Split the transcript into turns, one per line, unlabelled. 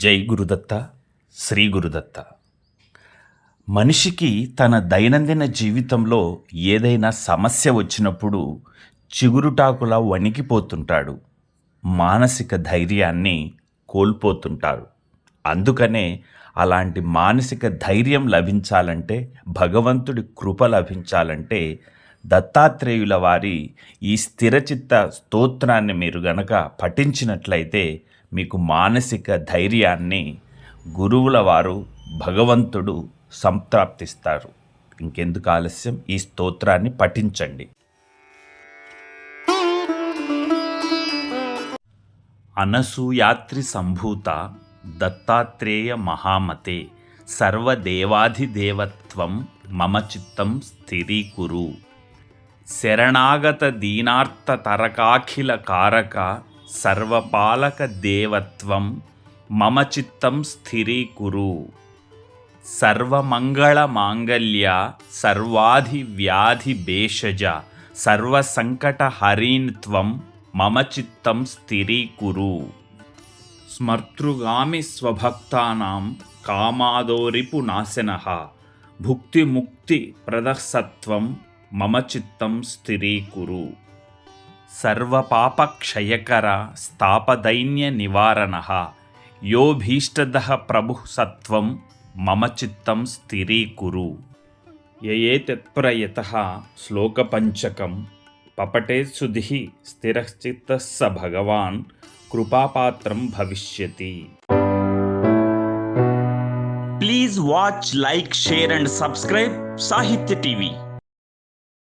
జై గురుదత్త శ్రీ గురుదత్త. మనిషికి తన దైనందిన జీవితంలో ఏదైనా సమస్య వచ్చినప్పుడు చిగురుటాకులా వణికిపోతుంటాడు. మానసిక ధైర్యాన్ని కోల్పోతుంటారు. అందుకనే అలాంటి మానసిక ధైర్యం లభించాలంటే భగవంతుడి కృప లభించాలంటే దత్తాత్రేయుల వారి ఈ స్థిరచిత్త స్తోత్రాన్ని మీరు గనక పఠించినట్లయితే మీకు మానసిక ధైర్యాన్ని గురువుల వారు భగవంతుడు సంప్రాప్తిస్తారు. ఇంకెందుకు ఆలస్యం? ఈ స్తోత్రాన్ని పఠించండి. అనసూయాత్రి సంభూత దత్తాత్రేయ మహామతే సర్వదేవాధిదేవత్వం మమ చిత్తం స్థిరీకురు. శరణాగత దీనార్థ తరకాఖిల కారక సర్వపాలక దేవత్వం మమ చిత్తం స్థిరీకురు. సర్వమంగళ మాంగళ్య సర్వాధి వ్యాధి భేషజ సర్వసంకట హరీన్త్వం మమ చిత్తం స్థిరీకురు. స్మర్తృగామి స్వభక్తానాం కామాదోరిపు నాశన. భుక్తిముక్తి ప్రదసత్వం మమ చిత్తం స్థిరీకురు. సర్వపాపక్షయకర స్థాపదైన్య నివారణ. యోభీష్టద ప్రభు సత్వం మమ చిత్తం స్థిరీకురు. యయే తత్ప్రయత శ్లోకపంచకం పపటే సుధి స్థిరశ్చిత్త స భగవాన్ కృపాపాత్రం భవిష్యతి. Please watch like share and subscribe Sahitya TV.